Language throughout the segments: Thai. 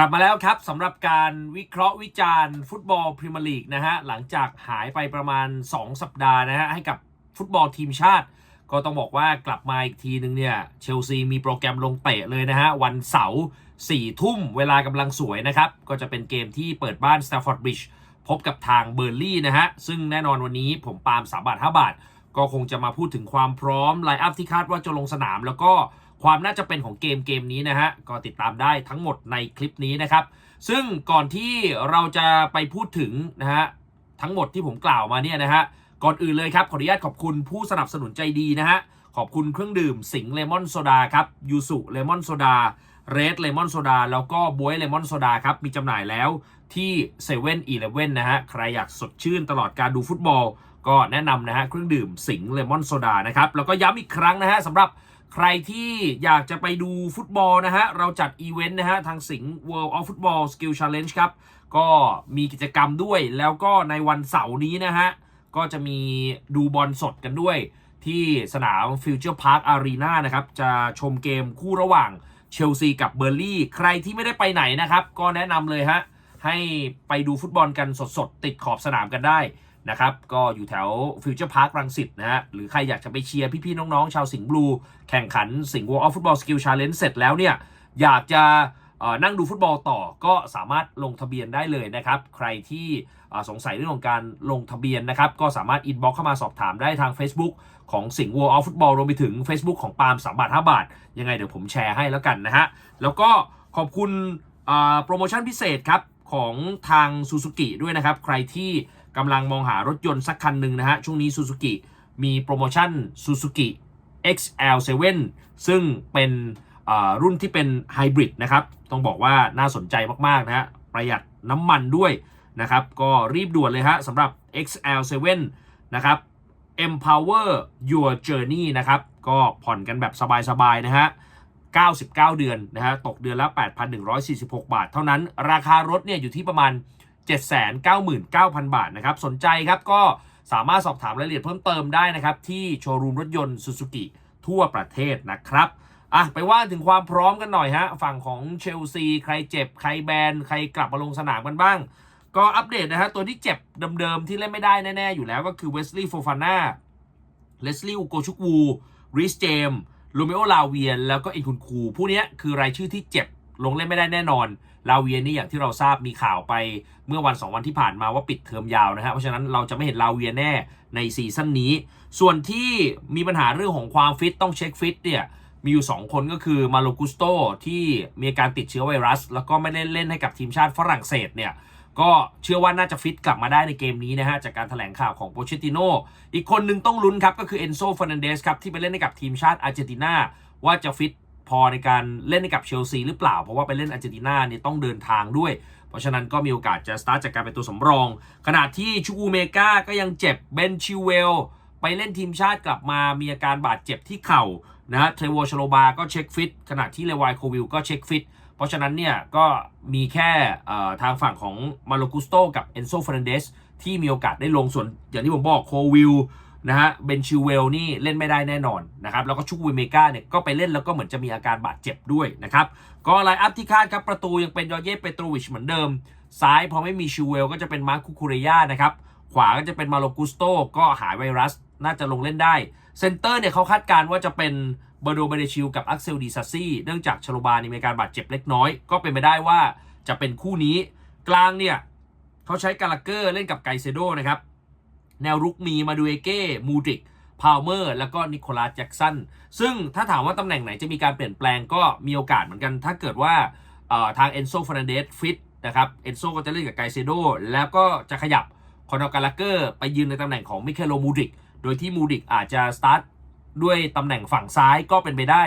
กลับมาแล้วครับสำหรับการวิเคราะห์วิจารณ์ฟุตบอลพรีเมียร์ลีกนะฮะหลังจากหายไปประมาณ 2 สัปดาห์นะฮะให้กับฟุตบอลทีมชาติ ก็ต้องบอกว่ากลับมาอีกทีนึงเนี่ยเชลซีมีโปรแกรมลงเตะเลยนะฮะวันเสาร์4ทุ่มเวลากำลังสวยนะครับ ก็จะเป็นเกมที่เปิดบ้าน Stamford Bridge พบกับทางเบอร์ลี่นะฮะซึ่งแน่นอนวันนี้ผมปาล์ม3บาท5บาท ก็คงจะมาพูดถึงความพร้อมไลน์อัพที่คาดว่าจะลงสนามแล้วก็ ความน่าจะเป็นของเกมเกมนี้นะฮะก็ติดตามได้ทั้งหมดในคลิปนี้นะครับ ซึ่งก่อนที่เราจะไปพูดถึงนะฮะทั้งหมดที่ผมกล่าวมาเนี่ยนะฮะก่อนอื่นเลยครับขออนุญาตขอบคุณผู้สนับสนุนใจดีนะฮะขอบคุณเครื่องดื่มสิงเลมอนโซดาครับยูสุเลมอนโซดาเรดเลมอนโซดาแล้วก็บวยเลมอนโซดาครับมีจำหน่ายแล้วที่7 e เ e ่ e อนะฮะใครอยากสดชื่นตลอดการดูฟุตบอล ก็แนะนำนะฮะเครื่องดื่มสิงเลมอนโซดานะครับแล้วก็ย้ำอีกครั้งนะฮะสำหรับ ใครที่อยากจะไปดูฟุตบอลนะฮะ เราจัดอีเวนต์นะฮะ ทางสิงห์ World of Football Skill Challenge ครับ ก็มีกิจกรรมด้วย แล้วก็ในวันเสาร์นี้นะฮะ ก็จะมีดูบอลสดกันด้วย ที่สนาม Future Park Arena นะครับ จะชมเกมคู่ระหว่างเชลซีกับเบอร์ลี่ ใครที่ไม่ได้ไปไหนนะครับ ก็แนะนำเลยฮะ ให้ไปดูฟุตบอลกันสดๆ ติดขอบสนามกันได้ นะครับ ก็อยู่แถวฟิวเจอร์พาร์ครังสิตนะฮะ หรือใครอยากจะไปเชียร์พี่ๆน้องๆ ชาวสิงห์บลูแข่งขันสิงห์ World of Football Skill Challenge เสร็จแล้วเนี่ย อยากจะนั่งดูฟุตบอลต่อก็สามารถลงทะเบียนได้เลยนะครับ ใครที่สงสัยเรื่องของการลงทะเบียนนะครับ ก็สามารถอินบ็อกเข้ามาสอบถามได้ทาง Facebook ของสิงห์ World of Football รวมไปถึง Facebook ของปาล์ม3บาท5บาท ยังไงเดี๋ยวผมแชร์ให้แล้วกันนะฮะแล้วก็ขอบคุณโปรโมชั่นพิเศษครับของทางซูซูกิด้วยนะครับ ใครที่ กำลังมองหารถยนต์สักคันหนึ่งนะฮะ ช่วงนี้ซูซูกิมีโปรโมชั่นซูซูกิ XL7 ซึ่งเป็นรุ่นที่เป็นไฮบริดนะครับ ต้องบอกว่าน่าสนใจมากๆนะฮะ ประหยัดน้ำมันด้วยนะครับ ก็รีบด่วนเลยฮะสำหรับ XL7 นะครับ Empower Your Journey นะครับ ก็ผ่อนกันแบบสบายๆนะฮะ 99 เดือนนะฮะ ตกเดือนละ 8,146 บาท เท่านั้น ราคารถเนี่ยอยู่ที่ประมาณ 799,000 บาทนะครับ สนใจครับก็สามารถสอบถามรายละเอียดเพิ่มเติมได้นะครับ ที่โชว์รูมรถยนต์ซูซูกิทั่วประเทศนะครับอะไปว่าถึงความพร้อมกันหน่อยฮะ ฝั่งของเชลซี ใครเจ็บ ใครแบน ใครกลับมาลงสนามกันบ้าง ก็อัปเดตนะฮะ ตัวที่เจ็บเดิมๆ ที่เล่นไม่ได้แน่ ๆ อยู่แล้วก็คือเวสลีย์โฟฟาน่าเลสลีย์อูโกชุกวูริสเจมลูเมโอลาเวียน แล้วก็อินคุนคู ผู้นี้คือรายชื่อที่เจ็บลงเล่นไม่ได้แน่นอน ลาเวียนนี่อย่างที่เราทราบมีข่าวไปเมื่อวัน 2 วันที่ผ่านมาว่าปิดเทอมยาวนะฮะเพราะฉะนั้นเราจะไม่เห็นลาเวียนแน่ในซีซั่นนี้ ส่วนที่มีปัญหาเรื่องของความฟิตต้องเช็คฟิตเนี่ยมีอยู่ 2 คนก็คือมาโลกุสโตที่มีอาการติดเชื้อไวรัส แล้วก็ไม่ได้เล่นให้กับทีมชาติฝรั่งเศสเนี่ยก็เชื่อว่าน่าจะฟิตกลับมาได้ในเกมนี้นะฮะ จากการถแถลงข่าวของโปเชติโนอีกคนหนึ่งต้องลุ้นครับ ก็คือเอนโซฟ r ร์นันเดสครับ ที่ไปเล่นให้กับทีมชาติอาร์เจนตินาว่าจะฟิต พอในการเล่นให้กับเชลซีหรือเปล่า เพราะว่าไปเล่นอาร์เจนตินาเนี่ยต้องเดินทางด้วย เพราะฉะนั้นก็มีโอกาสจะสตาร์ทจากการเป็นตัวสำรอง ขณะที่ชูอูเมกาก็ยังเจ็บเบนชิวเวลไปเล่นทีมชาติกลับมามีอาการบาดเจ็บที่เข่านะฮะเทรโวชโลบาก็เช็คฟิตขณะที่เลวายโควิลก็เช็คฟิตเพราะฉะนั้นเนี่ยก็มีแค่ทางฝั่งของมาโลกุสโตกับเอนโซฟรนันเดสที่มีโอกาสได้ลงส่วนอย่างที่ผมบอกโควิล นะฮะเบนชิวเวลนี่เล่นไม่ได้แน่นอนนะครับแล้วก็ชุกวิเมกาเนี่ยก็ไปเล่นแล้วก็เหมือนจะมีอาการบาดเจ็บด้วยนะครับก็ไลน์อัพที่คาดครับประตูยังเป็นยอเย่เปโตรวิชเหมือนเดิม ซ้ายพอไม่มีชิเวลก็จะเป็นมาร์คคุคูเรยานะครับขวาก็จะเป็นมาโลกุสโตก็หายไวรัสน่าจะลงเล่นได้เซนเตอร์เนี่ยเขาคาดการณ์ว่าจะเป็นเบอร์โดเบเดชิลกับอักเซลดีซัสซี่เนื่องจากชโลบานี่มีการบาดเจ็บเล็กน้อย ก็เป็นไปได้ว่าจะเป็นคู่นี้กลางเนี่ยเขาใช้กาลาเกอร์เล่นกับไกเซโดนะครับ แนวรุกมีมาดูเอเก้มูดริกพาวเมอร์แล้วก็นิโคลัสแจ็กสันซึ่งถ้าถามว่าตำแหน่งไหนจะมีการเปลี่ยนแปลงก็มีโอกาสเหมือนกัน ถ้าเกิดว่าทางเอนโซฟร์นันเดสฟิตนะครับเอนโซก็จะเล่นกับไกเซโดแล้วก็จะขยับคอนอร์กาลาเกอร์ไปยืนในตำแหน่งของมิเคโลมูดริกโดยที่มูดริกอาจจะสตาร์ทด้วยตำแหน่งฝั่งซ้ายก็เป็นไปได้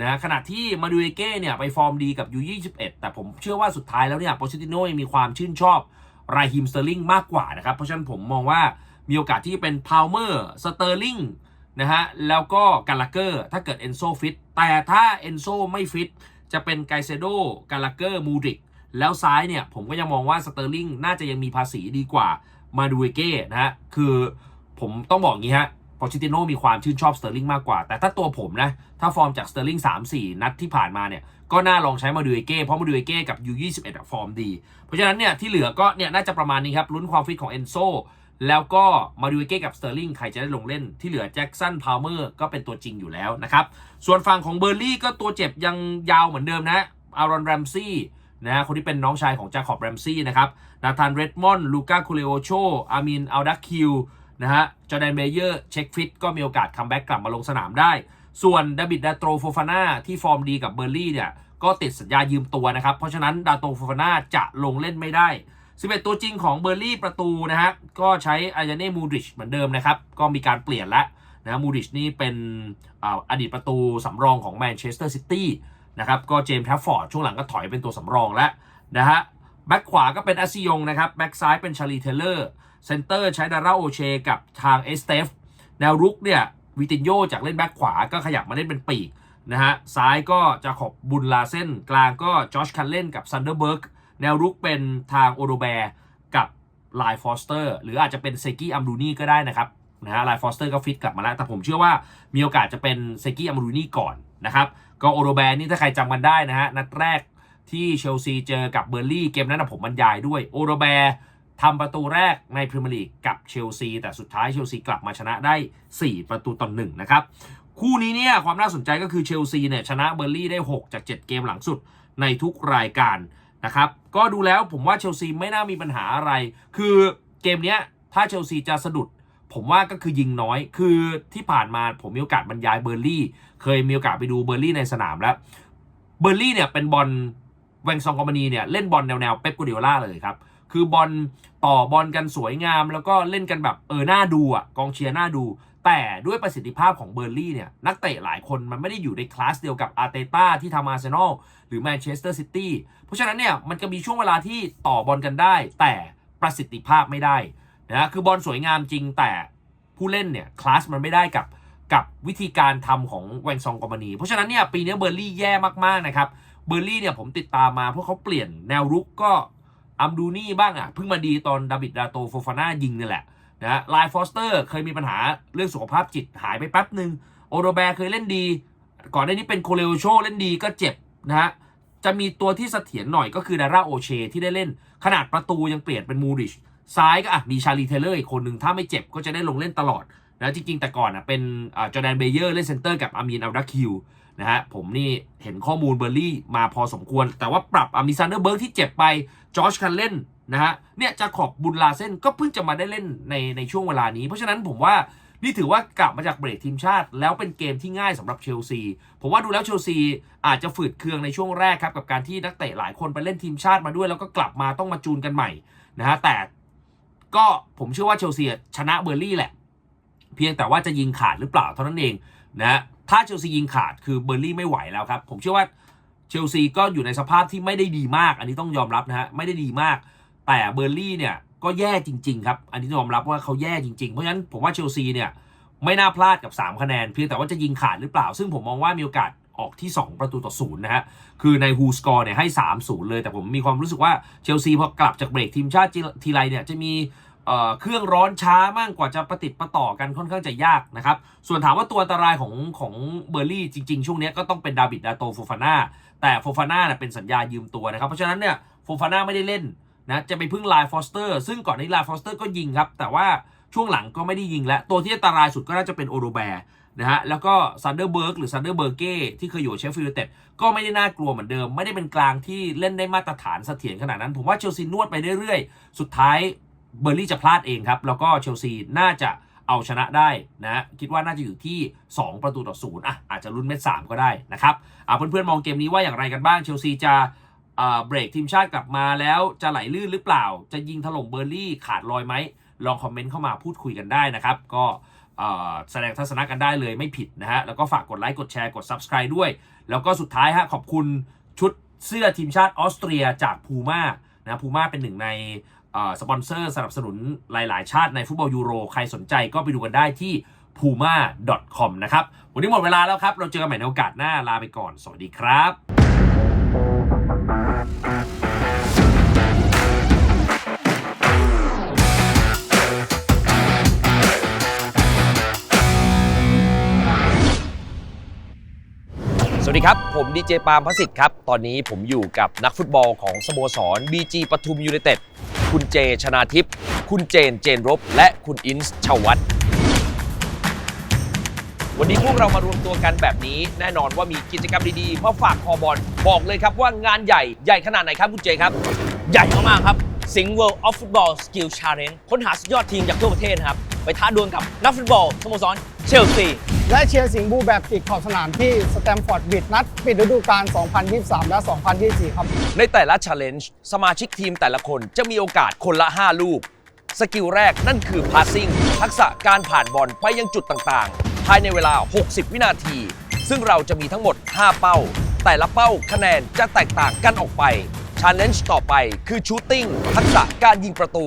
นะขณะที่มาดูเอเก้เนี่ยไปฟอร์มดีกับยู21แต่ผมเชื่อว่าสุดท้ายแล้วเนี่ยโปเชติโน่ยังมีความชื่นชอบไรฮิมสเตอร์ลิงมากกว่านะครับ เพราะฉะนั้นผมมองว่า มีโอกาสที่เป็นพาวเมอร์สเตอร์ลิงนะฮะแล้วก็กาลาเกอร์ถ้าเกิดเอนโซฟิตแต่ถ้าเอนโซไม่ฟิตจะเป็นไกเซโดกาลาเกอร์มูดริกแล้วซ้ายเนี่ย ผมก็ยังมองว่าสเตอร์ลิงน่าจะยังมีภาษีดีกว่ามาดูเอเก้นะฮะคือผมต้องบอกงี้ฮะปอชิติโนมีความชื่นชอบสเตอร์ลิงมากกว่า แต่ถ้าตัวผมนะ ถ้าฟอร์มจากสเตอร์ลิง3-4 นัดที่ผ่านมาเนี่ย ก็น่าลองใช้มาดูเอเก้เพราะมาดูเอเก้กับ U21 อะฟอร์มดี เพราะฉะนั้นเนี่ยที่เหลือก็เนี่ยน่าจะประมาณนี้ครับลุ้นความฟิตของเอนโซ แล้วก็มาดูเอเก้กับสเตอร์ลิงใครจะได้ลงเล่นที่เหลือแจ็คสันพาวเมอร์ก็เป็นตัวจริงอยู่แล้วนะครับ ส่วนฝั่งของเบอร์ลี่ก็ตัวเจ็บยังยาวเหมือนเดิมนะอารอนแรมซี่นะฮะคนที่เป็นน้องชายของจาคอบแรมซี่นะครับ นาธานเรดมอนด์ลูก้าคูเลโอโชอามินอัลดักคิวนะฮะ จอแดนเบเยอร์เช็คฟิตก็มีโอกาสคัมแบ็กกลับมาลงสนามได้ ส่วนดาบิดดาโตรโฟฟาน่าที่ฟอร์มดีกับเบอร์ลี่เนี่ย ก็ติดสัญญายืมตัวนะครับ เพราะฉะนั้นดาโตรโฟฟาน่าจะลงเล่นไม่ได้ 11 ตัวจริงของเบอร์ลี่ประตูนะฮะก็ใช้อายาเน่มูริชเหมือนเดิมนะครับ ก็มีการเปลี่ยนแล้วนะมูริชนี่เป็นออดีตประตูสำรองของแมนเชสเตอร์ซิตี้นะครับก็เจมส์แทฟฟอร์ดช่วงหลังก็ถอยเป็นตัวสำรองแล้วนะฮะแบ็คขวาก็เป็นอาซิยงนะครับแบ็คซ้ายเป็นชาลีเทเลอร์เซนเตอร์ใช้ดาราโอเชกับทางเอสเตฟแนวรุกเนี่ยวิตินโยจากเล่นแบ็คขวาก็ขยับมาเล่นเป็นปีกนะฮะซ้ายก็จะขอบบุญลาเส้นกลางก็จอชคันเล่นกับซันเดอร์เบิร์ก แนวรุกเป็นทางโอโดแบร์กับไลฟอสเตอร์หรืออาจจะเป็นเซกี้อัมดูนี่ก็ได้นะครับนะฮะไลฟอสเตอร์ก็ฟิตกลับมาแล้ว แต่ผมเชื่อว่ามีโอกาสจะเป็นเซกี้อัมดูนี่ก่อนนะครับก็โอโดแบร์นี่ถ้าใครจำกันได้นะฮะนัดแรกที่เชลซีเจอกับเบอร์ลี่เกมนั้นผมบรรยายด้วยโอโดแบร์ทำประตูแรกในพรีเมียร์ลีกกับเชลซีแต่สุดท้ายเชลซีกลับมาชนะได้ 4 ประตูต่อหนึ่งนะครับ คู่นี้เนี่ยความน่าสนใจก็คือเชลซีเนี่ยชนะเบอร์ลี่ได้ 6 จาก 7 เกมหลังสุดในทุกรายการ นะครับก็ดูแล้วผมว่าเชลซีไม่น่ามีปัญหาอะไร คือเกมเนี้ยถ้าเชลซีจะสะดุด ผมว่าก็คือยิงน้อย คือที่ผ่านมาผมมีโอกาสบรรยายเบอร์ลี่ เคยมีโอกาสไปดูเบอร์ลี่ในสนามแล้ว เบอร์ลี่เนี่ยเป็นบอลแวงซองกอมานีเนี่ยเล่นบอลแนวๆเป๊ปกูเดียล่าเลยครับ คือบอลต่อบอลกันสวยงาม แล้วก็เล่นกันแบบเออหน้าดูอะกองเชียร์หน้าดู แต่ด้วยประสิทธิภาพของเบอร์ลี่เนี่ยนักเตะหลายคนมันไม่ได้อยู่ในคลาสเดียวกับอาร์เตต้าที่ทำอาร์เซนอลหรือแมนเชสเตอร์ซิตี้เพราะฉะนั้นเนี่ยมันจะมีช่วงเวลาที่ต่อบอลกันได้ แต่ประสิทธิภาพไม่ได้นะคือบอลสวยงามจริงแต่ผู้เล่นเนี่ยคลาสมันไม่ได้กับกับวิธีการทำของแวงซองกอมานีเพราะฉะนั้นเนี่ยปีนี้เบอร์ลี่แย่มากๆนะครับเบอร์ลี่เนี่ยผมติดตามมาเพราะเขาเปลี่ยนแนวรุกก็อัมดูนี่บ้างอะเพิ่งมาดีตอนดาบิดดาโตโฟฟาน่ายิงนี่แหละ นะไลฟอสเตอร์เคยมีปัญหาเรื่องสุขภาพจิตหายไปแป๊บหนึ่งโอโดแบร์เคยเล่นดี ก่อนหน้านี้เป็นโคเลโอโชเล่นดีก็เจ็บนะฮะจะมีตัวที่เสถียรหน่อยก็คือดาร่าโอเชที่ได้เล่น ขนาดประตูยังเปลี่ยนเป็นมูริชซ้ายก็อะมีชาลีเทเลอร์อีกคนหนึ่งถ้าไม่เจ็บก็จะได้ลงเล่นตลอดนะจริงๆ แต่ก่อนอะเป็นจอแดนเบเยอร์เล่นเซนเตอร์กับอามีนอัลดักคิวนะฮะผมนี่เห็นข้อมูลเบอร์ลี่มาพอสมควร แต่ว่าปรับอามิซันเดอร์เบิร์กที่เจ็บไป จอร์จคันเล่นนะฮะเนี่ยจะขอบบุญลาเส้นก็เพิ่งจะมาได้เล่นในในช่วงเวลานี้ เพราะฉะนั้นผมว่านี่ถือว่ากลับมาจากเบรกทีมชาติ แล้วเป็นเกมที่ง่ายสำหรับเชลซี ผมว่าดูแล้วเชลซีอาจจะฝืดเคืองในช่วงแรกครับ กับการที่นักเตะหลายคนไปเล่นทีมชาติมาด้วย แล้วก็กลับมาต้องมาจูนกันใหม่นะฮะแต่ก็ผมเชื่อว่าเชลซีชนะเบอร์ลี่แหละ เพียงแต่ว่าจะยิงขาดหรือเปล่าเท่านั้นเองนะถ้าเชลซียิงขาดคือเบอร์ลี่ไม่ไหวแล้วครับผมเชื่อว่า เชลซีก็อยู่ในสภาพที่ไม่ได้ดีมาก อันนี้ต้องยอมรับนะฮะไม่ได้ดีมาก แต่เบอร์ลี่เนี่ยก็แย่จริง ๆ ครับ อันนี้ยอมรับว่าเขาแย่จริง ๆ เพราะฉะนั้นผมว่าเชลซีเนี่ยไม่น่าพลาดกับ 3 คะแนน เพียงแต่ว่าจะยิงขาดหรือเปล่า ซึ่งผมมองว่ามีโอกาสออกที่ 2 ประตูต่อศูนย์นะฮะ คือในฮูสกอร์เนี่ยให้ 3-0 เลย แต่ผมมีความรู้สึกว่าเชลซีพอกลับจากเบรกทีมชาติทีไรเนี่ยจะมี เครื่องร้อนช้ามากกว่าจะประติดประต่อกันค่อนข้างจะยากนะครับ ส่วนถามว่าตัวอันตรายของของเบอร์ลี่จริง ๆ ช่วงนี้ก็ต้องเป็นดาบิดดาโตโฟฟาน่าแต่โฟฟาน่าเป็นสัญญายืมตัวนะครับ เพราะฉะนั้นเนี่ยโฟฟาน่าไม่ได้เล่นนะจะไปพึ่งไลฟ์ฟอสเตอร์ซึ่งก่อนนี้ไลฟอสเตอร์ก็ยิงครับ แต่ว่าช่วงหลังก็ไม่ได้ยิงแล้ว ตัวที่อันตรายสุดก็น่าจะเป็นโอโรแบร์นะฮะแล้วก็ซันเดอร์เบิร์กหรือซันเดอร์เบอร์เก้ที่เคยอยู่เชฟฟิลด์เต็ดก็ไม่ได้น่ากลัวเหมือนเดิม ไม่ได้เป็นกลางที่เล่นได้มาตรฐานเสถียรขนาดนั้น ผมว่าเชลซีนวดไปเรื่อยๆ สุดท้าย เบอร์ลี่จะพลาดเองครับ แล้วก็เชลซีน่าจะเอาชนะได้นะ คิดว่าน่าจะอยู่ที่ 2 ประตูต่อศูนย์อะอาจจะลุ้นเม็ดสามก็ได้นะครับอะเพื่อนๆมองเกมนี้ว่าอย่างไรกันบ้างเชลซีจะเบรกทีมชาติกลับมาแล้วจะไหลลื่นหรือเปล่า จะยิงถล่มเบอร์ลี่ขาดลอยไหมลองคอมเมนต์เข้ามาพูดคุยกันได้นะครับ ก็แสดงทัศนะกันได้เลยไม่ผิดนะฮะ แล้วก็ฝากกดไลค์กดแชร์กด Subscribe ด้วย แล้วก็สุดท้ายฮะขอบคุณชุดเสื้อทีมชาติออสเตรียจากพูม่านะพูม่าเป็นหนึ่งใน สปอนเซอร์สนับสนุนหลาย ๆ ชาติในฟุตบอลยูโร ใครสนใจก็ไปดูกันได้ที่ puma.com นะครับ วันนี้หมดเวลาแล้วครับ เราเจอกันใหม่ในโอกาสหน้าลาไปก่อน สวัสดีครับสวัสดีครับ ผมดีเจปาล์มพสิทธิ์ครับ ตอนนี้ผมอยู่กับนักฟุตบอลของสโมสร BG ปทุมยูไนเต็ด คุณเจชนาทิพย์คุณเจนเจนรบ และคุณอินส์ชวัตวันนี้พวกเรามารวมตัวกันแบบนี้ แน่นอนว่ามีกิจกรรมดีๆ มาฝากคอบอลบอกเลยครับว่างานใหญ่ใหญ่ขนาดไหนครับคุณเจครับ ใหญ่มากๆครับสิงห์ World of Football Skill Challenge ค้นหาสุดยอดทีมจากทั่วประเทศนะครับ ไปท้าดวลกับนักฟุตบอลสโมสรเชลซี และเชียร์สิงห์บูแบบติดขอบสนามที่สแตมฟอร์ดบิดนัดปิดฤดูกาล 2023 และ 2024 ครับ ในแต่ละ Challenge สมาชิกทีมแต่ละคนจะมีโอกาสคนละ 5 ลูก สกิลแรกนั่นคือ passing ทักษะการผ่านบอลไปยังจุดต่างๆ ภายในเวลา 60 วินาที ซึ่งเราจะมีทั้งหมด 5 เป้า แต่ละเป้าคะแนนจะแตกต่างกันออกไป Challenge ต่อไปคือ shooting ทักษะการยิงประตู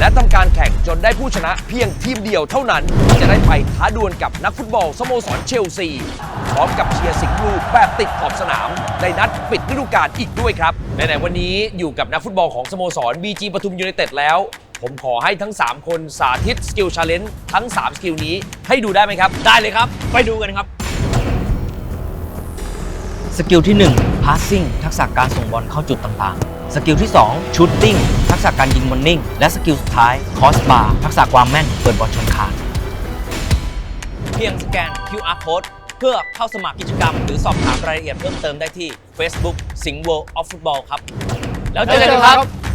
และทำการแข่งจนได้ผู้ชนะเพียงทีมเดียวเท่านั้น จะได้ไปท้าดวลกับนักฟุตบอลสโมสรเชลซี พร้อมกับเชียร์สิงห์บลูแบบติดขอบสนาม ในนัดปิดฤดูกาลอีกด้วยครับไหนๆวันนี้อยู่กับนักฟุตบอลของสโมสร BG ปทุมยูไนเต็ดแล้ว ผมขอให้ทั้ง 3 คนสาธิตสกิลชาเลนจ์ทั้ง 3 สกิลนี้ให้ดูได้ไหมครับ ได้เลยครับ ไปดูกันครับ สกิลที่ 1 passing ทักษะการส่งบอลเข้าจุดต่างๆ สกิลที่ 2 shooting ทักษะการยิงบอลนิ่ง และสกิลสุดท้าย crossbar ทักษะความแม่นเปิดบอลชนคานเพียงสแกน QR code เพื่อเข้าสมัครกิจกรรม หรือสอบถามรายละเอียดเพิ่มเติมได้ที่ Facebook สิงห์ World of Football ครับ แล้วเจอกันครับ